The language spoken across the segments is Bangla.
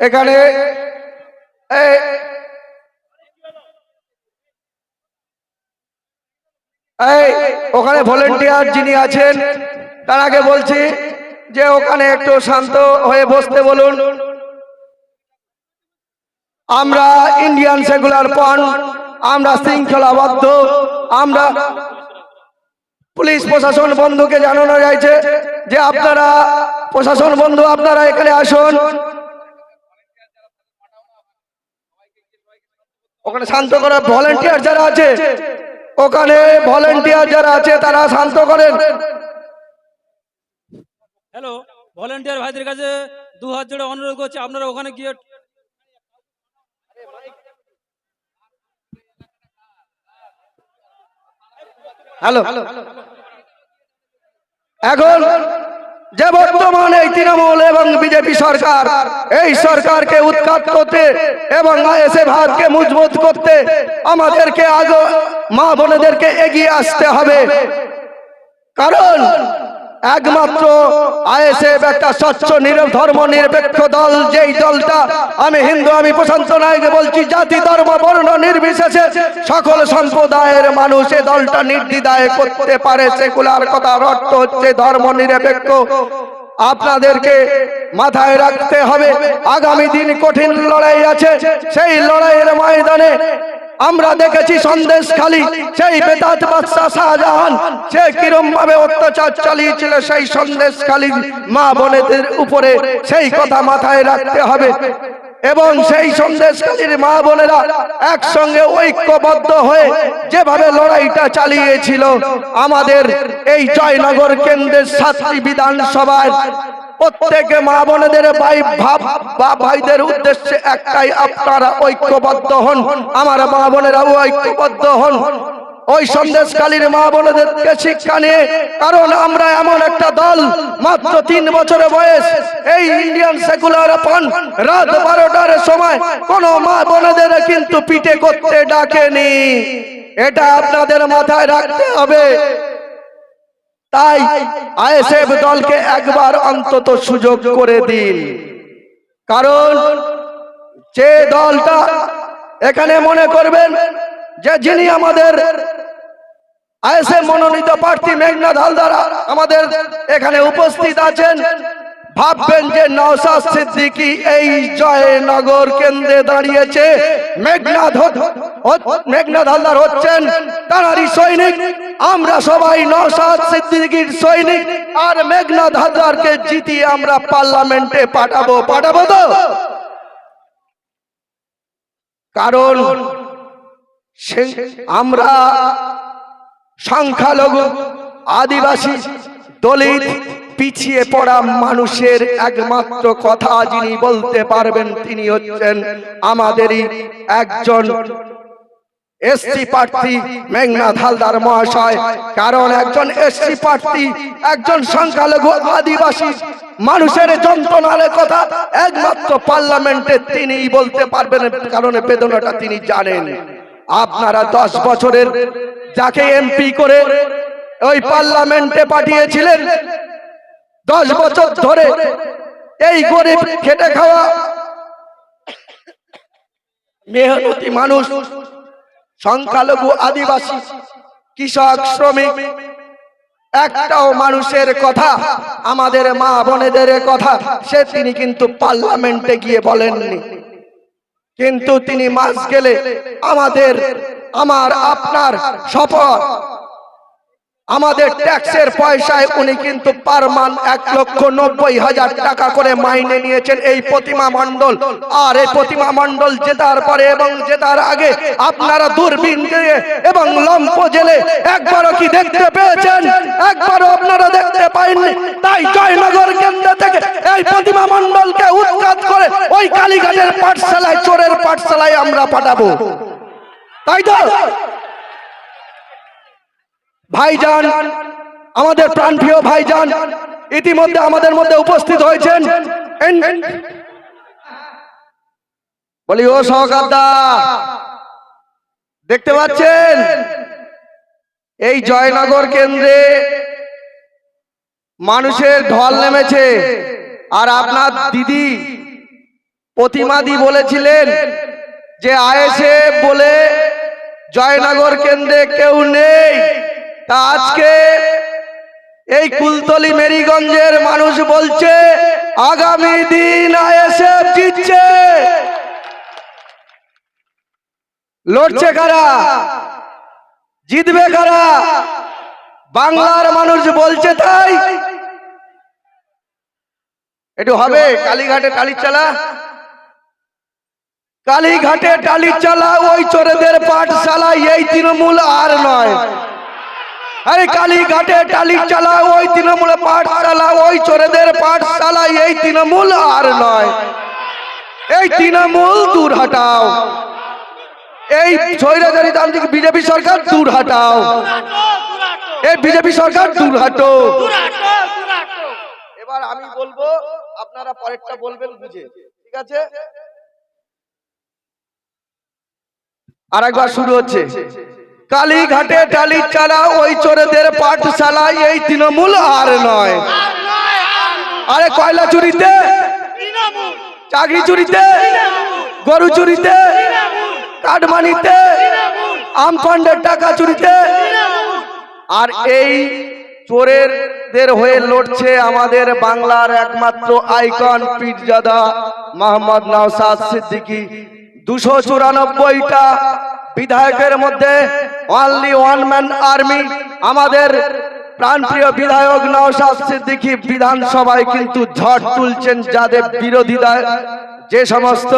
এখানে এই, ওখানে ভলেন্টিয়ার যিনি আছেন, তার আগে বলছি যে ওখানে একটু শান্ত হয়ে বসতে বলুন। আমরা ইন্ডিয়ান সেকুলার পন, আমরা শৃঙ্খলাবদ্ধ, আমরা পুলিশ প্রশাসন বন্ধুকে জানানো যাইছে যে আপনারা, প্রশাসন বন্ধু আপনারা এখানে আসুন। ওখানে শান্ত করা ভলেন্টিয়ার যারা আছে ওখানে ভলেন্টিয়ার যারা আছে তারা শান্ত করেন। হ্যালো ভলেন্টিয়ার ভাইদের কাছে দু হাত জোড়ে অনুরোধ করছি আপনারা ওখানে গিয়ে হ্যালো এখন যে বর্তমান এই তৃণমূল এবং বিজেপি সরকার, এই সরকারকে উৎখাত করতে এবং এসে ভারতকে মজবুত করতে আমাদেরকে আজ মা বোনেদেরকে এগিয়ে আসতে হবে। কারণ একমাত্র আইএসএফ একটা স্বচ্ছ ধর্ম নিরপেক্ষ দল, যেই দলটা আমি হিন্দু, আমি প্রশান্ত নায়কে বলছি, জাতি, ধর্ম, বর্ণ নির্বিশেষে সকল সম্প্রদায়ের মানুষ এ দলটা নির্দ্বিধায় করতে পারে। সেকুলার কথার অর্থ হচ্ছে, ধর্ম নিরপেক্ষ। আপনাদেরকে মাথায় রাখতে হবে, আগামী দিন কঠিন লড়াই আছে। সেই লড়াইয়ের ময়দানে আমরা দেখেছি সন্দেশ খালি, সেই বেতাত বাদশাহ শাহজাহান, সে কিরম ভাবে অত্যাচার চালিয়েছিল সেই সন্দেশ খালি মা বোনেদের উপরে, সেই কথা মাথায় রাখতে হবে। এবং সেই সন্দেশকালীর মা বোনেরা একসঙ্গে ঐক্যবদ্ধ হয়ে যেভাবে লড়াইটা চালিয়েছিল, আমাদের এই জয়নগর কেন্দ্রের সাতটি বিধানসভায় প্রত্যেকে মা বোনেদের ভাই ভাব বা ভাইদের উদ্দেশ্যে একটাই, আপনারা ঐক্যবদ্ধ হন, আমার মা বোনেরাও ঐক্যবদ্ধ হন। ওই সন্দেশকালীর মা বোনেদেরকে শিক্ষা নিয়ে, কারণ আমরা এমন একটা দল, মাত্র তিন বছরের বয়স, এই ইন্ডিয়ান সেকুলার পান রাত বারোটার সময় কোন মা বোনেদের কিন্তু পিঠে করতে ডাকেনি। এটা আপনাদের মাথায় রাখতে হবে। তাই আইএসএফ দলকে একবার অন্তত সুযোগ করে দিন। কারণ যে দলটা এখানে মনে করবেন যে যিনি আমাদের আইএসএফ মনোনীত প্রার্থী মেঘনাথ হালদার আমাদের এখানে উপস্থিত আছেন, ভাববেন যে নওশাদ সিদ্দিকী এই জয়নগর কেন্দ্রে দাঁড়িয়েছে। মেঘনাথ মেঘনাথ হালদার হচ্ছেন, তাঁরই সৈনিক। আমরা সবাই নওশাদ সিদ্দিকীর সৈনিক, আর মেঘনাথ হালদারকে জিতিয়ে আমরা পার্লামেন্টে পাঠাবো পাঠাবো তো। কারণ আমরা সংখ্যালঘু, আদিবাসী, দলিত, পিছিয়ে পড়া মানুষের একমাত্র কথা যিনি বলতে পারবেন তিনি হচ্ছেন আমাদেরই একজন এসসি প্রার্থী মেঘনাথ হালদার মহাশয়। কারণ একজন এসসি প্রার্থী একজন সংখ্যালঘু আদিবাসী। মানুষের যন্ত্রণার কথা একমাত্র পার্লামেন্টে তিনিই বলতে পারবেন কারণ বেদনাটা তিনি জানেন। আপনারা দশ বছরের যাকে এমপি করে ওই পার্লামেন্টে পাঠিয়েছিলেন। দশ বছর ধরে এই গরিব খেটে খাওয়া মেহনতি মানুষ সংখ্যালঘু আদিবাসী কৃষক শ্রমিক একটাও মানুষের কথা আমাদের মা বোনেদের কথা সে তিনি কিন্তু পার্লামেন্টে গিয়ে বলেননি। কিন্তু তিনি মাস গেলে আমাদের আমার আপনার শপথ আমাদের ট্যাক্সের পয়সায় উনি কিন্তু পার মান এক লক্ষ নব্বই হাজার টাকা করে মাইনে নিয়েছেন এই প্রতিমা মন্ডল আর এই প্রতিমা মণ্ডল জেতার পরে এবং জেতার আগে আপনারা দূরবীন দিয়ে এবং লম্প জেলে একবারও কি দেখতে পেয়েছেন? একবারও আপনারা দেখতে পাইনি তাই জয়নগর কেন্দ্র থেকে এই প্রতিমা মণ্ডলকে উৎখাত করে ওই কালীঘাটের পাঠশালায়, চোরের পাঠশালায় আমরা পাঠাবো। তাই তো? ভাইজান, আমাদের প্রাণপ্রিয় ভাইজান, ইতিমধ্যে আমাদের মধ্যে উপস্থিত হয়েছেন। বলি, ও সহকারদা দেখতে পাচ্ছেন? এই জয়নগর কেন্দ্রে মানুষের ঢল নেমেছে। আর আপনার দিদি প্রতিমাদি বলেছিলেন যে, আইএসএফ বলে জয়নগর কেন্দ্রে কেউ নেই। তা আজকে এই কুলতলি মেরিগঞ্জের মানুষ বলছে, আগামী দিন আইএসএফ জিতছে। লড়ছে কারা? জিতবে কারা? বাংলার মানুষ বলছে তাই। একটু হবে, কালীঘাটে টালির চালা। কালীঘাটে টালির চালা, ওই চোরেদের পাঠশালা এই তৃণমূল আর নয়। আরে টালির চালা ওই তৃণমূল পাঠশালা ওই চোরেদের পাঠ পাঠশালা এই তৃণমূল আর নয়। এই তৃণমূল দূর হাটাও। এই স্বৈরাচারী তান্ত্রিক বিজেপি সরকার দূর হাটাও। এই বিজেপি সরকার দূর হাটো। এবার আমি বলব, আপনারা পরেরটা বলবেন বুঝে। ঠিক আছে? আর একবার শুরু হচ্ছে। কালীঘাটে টালি চালা ওই চোরেদের পাঠশালা এই তৃণমূল আর নয়। আরে কয়লা চুরিতে? চাকরি চুরিতে? গরু চুরিতে? কাঠমানিতে আমফান্ডের টাকা চুরিতে? আর এই চোরেরদের হয়ে লড়ছে আমাদের বাংলার একমাত্র আইকন পীরজাদা মোহাম্মদ নওসাদ সিদ্দিকী। দুশো চুরানব্বইটা বিধায়কের মধ্যে অনলি ওয়ান ম্যান আর্মি আমাদের প্রাণপ্রিয় বিধায়ক নওশাদ সিদ্দিকী বিধানসভায় কিন্তু ঝড় তুলছেন যাদের বিরোধিতা। যে সমস্ত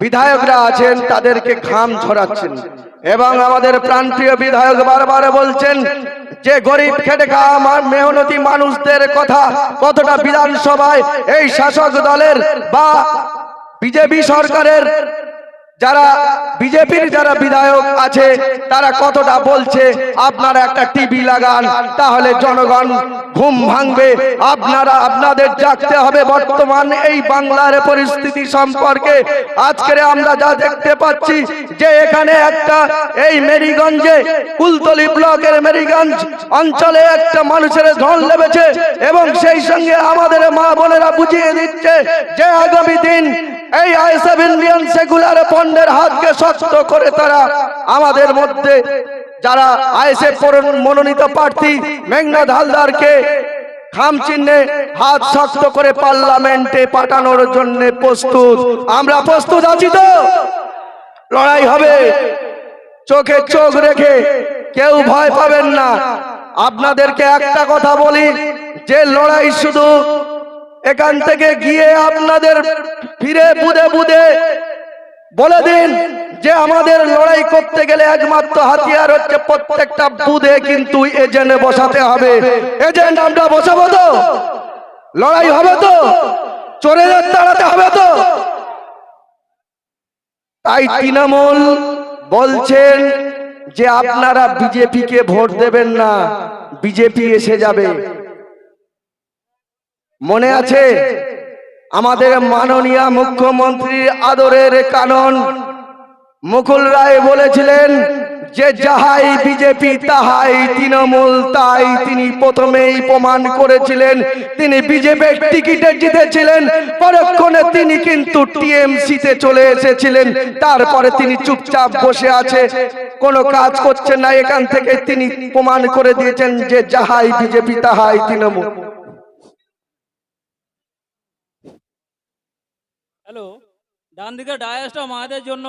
বিধায়করা আছেন, তাদেরকে খাম ঝরাচ্ছেন। এবং আমাদের প্রাণপ্রিয় বিধায়ক বারবার বলছেন যে, গরিব খেটে খাওয়া মেহনতি মানুষদের কথা কতটা বিধানসভায় এই শাসক দলের বা বিজেপি সরকারের যারা বিজেপির যারা বিধায়ক আছে, তারা কতটা বলছে, আপনারা একটা টিভি লাগান, তাহলে জনগণ ঘুম ভাঙবে। আপনারা, আপনাদের জাগতে হবে বর্তমান এই বাংলার পরিস্থিতি সম্পর্কে। আজকের আমরা যা দেখতে পাচ্ছি, যে এখানে একটা এই মেরিগঞ্জে, কুলতলি ব্লকের মেরিগঞ্জ অঞ্চলে একটা মানুষের ধন লেবেছে এবং সেই সঙ্গে আমাদের মা বোনেরা বুঝিয়ে দিচ্ছে যে আগামী দিন এই আইএসএফ ইন্ডিয়ান সেকুলার ফন্ডের হাতকে শক্ত করে তারা আমাদের মধ্যে যারা আইএসএফ মনোনীত প্রার্থী মেঘনাথ হালদারকে খাম চিহ্নে হাত শক্ত করে পার্লামেন্টে পাঠানোর জন্য প্রস্তুত। আমরা প্রস্তুত আছি তো? লড়াই হবে। চোখে চোখ রেখে কেউ ভয় পাবেন না। আপনাদেরকে একটা কথা বলি, যে লড়াই শুধু এখান থেকে গিয়ে আপনাদের ফিরে বুদে বুদে বলে দিন যে আমাদের লড়াই করতে গেলে একমাত্র হাতিয়ার হচ্ছে প্রত্যেকটা বুধে কিন্তু এজেন্ট বসাতে হবে। এজেন্ট আমরা বসাবো তো? লড়াই হবে তো? চোরেদের তাড়াতে হবে তো? তাই তৃণমূল বলছেন যে আপনারা বিজেপিকে ভোট দেবেন না, বিজেপি এসে যাবে। মনে আছে আমাদের মাননীয় মুখ্যমন্ত্রী আদরের কানন। মুকুল রায় বলেছিলেন যে যাহাই বিজেপি তাহাই তৃণমূল তাই তিনি প্রথমেই প্রমাণ করেছিলেন। তিনি বিজেপির টিকিটে জিতেছিলেন। পরক্ষণে তিনি কিন্তু টিএমসিতে চলে এসেছিলেন। তারপরে তিনি চুপচাপ বসে আছে। কোনো কাজ করছেন না। এখান থেকে তিনি প্রমাণ করে দিয়েছেন যে যাহাই বিজেপি তাহাই তৃণমূল। হ্যালো? ডান দিকে ডায়াসটা মায়েদের জন্য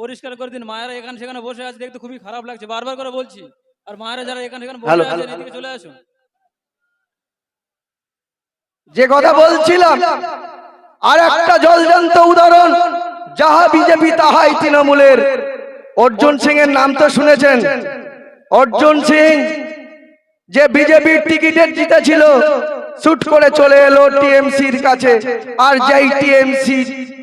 পরিষ্কার করে দিন। মায়েরা এখানে সেখানে বসে আছে দেখতে খুবই খারাপ লাগছে। বারবার করে বলছি। আর মায়েরা যারা এখানে সেখানে বসে আছে এদিকে চলে আসুন। যে কথা বলছিলাম আর একটা জলজান্ত উদাহরণ যাহা বিজেপি তাহাই তৃণমূলের। অর্জুন সিং এর নাম তো শুনেছেন। অর্জুন সিং যে বিজেপির টিকিটের জিতেছিল শুট করে চলে এলো টিএমসির কাছে। আর যেই টিএমসি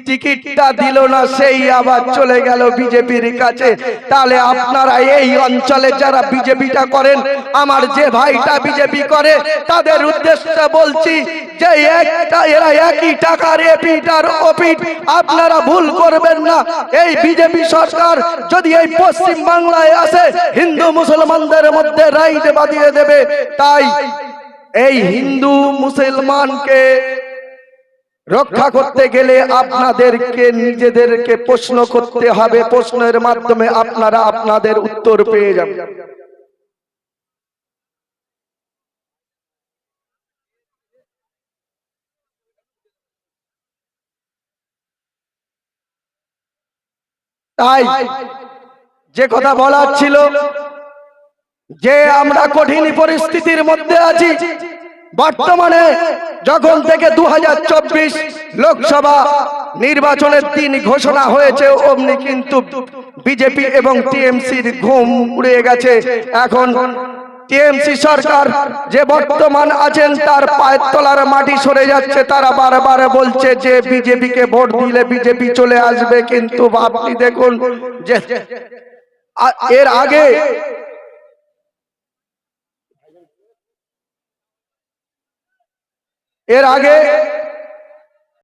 টিকিটটা দিল না সেই আবার চলে গেল বিজেপির কাছে। তাহলে আপনারা এই অঞ্চলে যারা বিজেপিটা করেন আমার যে ভাইটা বিজেপি করে তাদের উদ্দেশ্যে বলছি যে একটা এরা একই টাকার এপিট আর ওপিট। আপনারা ভুল করবেন না। এই বিজেপি সরকার যদি এই পশ্চিম বাংলায় আসে হিন্দু মুসলমানদের মধ্যে রাইট বাঁধিয়ে দেবে। তাই এই হিন্দু মুসলমানকে রক্ষা করতে গেলে আপনাদেরকে নিজেদেরকে প্রশ্ন করতে হবে। প্রশ্নের মাধ্যমে আপনারা আপনাদের উত্তর পেয়ে যাবেন। তাই যে কথা বলার ছিল যে আমরা কঠিন পরিস্থিতির মধ্যে আছি বর্তমানে যখন থেকে দু হাজার চব্বিশ লোকসভা নির্বাচনের দিন ঘোষণা হয়েছে, অমনি কিন্তু বিজেপি এবং টিএমসির ঘুম উড়ে গেছে। এখন টিএমসি সরকার যে বর্তমান আছেন, তার পায়ের তলার মাটি সরে যাচ্ছে। তারা বারবার বলছে যে বিজেপিকে ভোট দিলে বিজেপি চলে আসবে, কিন্তু আপনি দেখুন যে এর আগে এর আগে